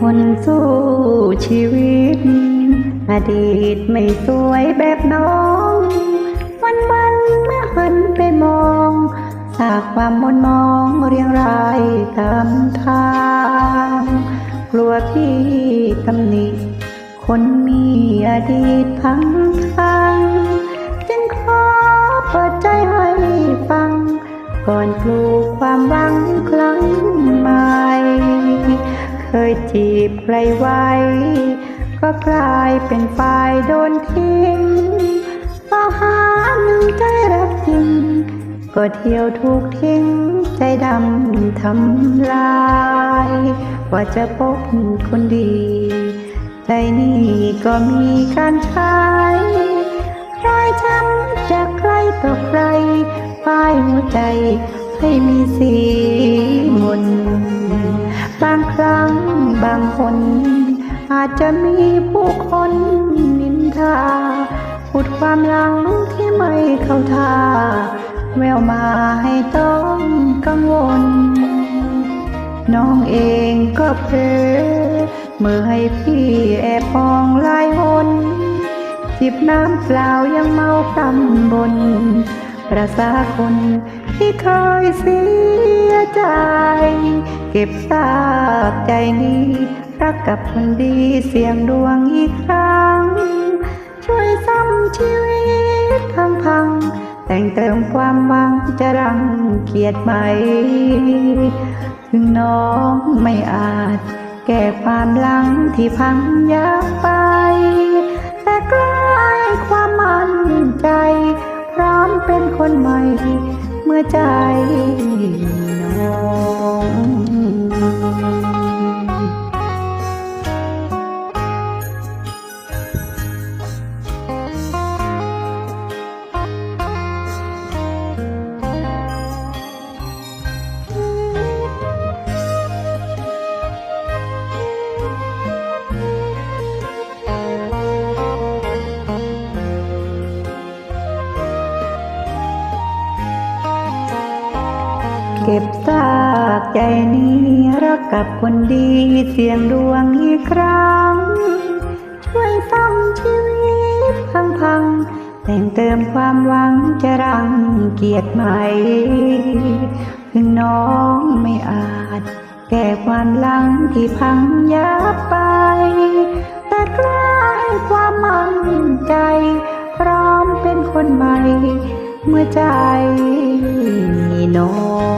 คนสู้ชีวิต อดีตไม่สวยแบบน้อง วันวันเมื่อหันไปมองสากความมนมองเรียงรายตามทาง กลัวพี่ตำหนิคนมีอดีตพังพัง ยจีบใครไว้ ก็กลายเป็นฝ่ายโดนทิ้งต่อหาหนึ่งใจรักจริง ก็เที่ยวถูกทิ้ง ใจดำทำลาย ว่าจะพบคนดี ใจนี่ก็มีการใช้รอยช้ำจากใครต่อใครป้ายหัวใจให้มีสีมน คน อาจจะมีผู้คนนินทาพูดความหลังที่ไม่เข้าท่า แววมาให้ต้องกังวล น้องเองก็เพลอเมื่อให้พี่แอบมองลายหนจิบน้ำเปล่ายังเมาคำบน ประสาคนที่เคยเสียใจ เก็บซากใจนี้ รักกับคนดีเสียงดวงอีกครั้ง ช่วยซ้ำชีวิตพังๆแต่งเติมความหวังจะรังเกียจไหม ถึงน้องไม่อาจ แก้ความหลังที่พังยับไป แต่กล้า ใจน้อง เก็บซากใจนี้รักกับคนดีเสียงดวงอีกครั้ง ช่วยซ้ำชีวิตพังๆแต่งเติมความหวังจะรังเกียจใหม่ถึงน้องไม่อาจ แก้ความหลังที่พังยับไป แต่กล้ความมั่นใจ พร้อมเป็นคนใหม่ เมื่อใจมีน้อง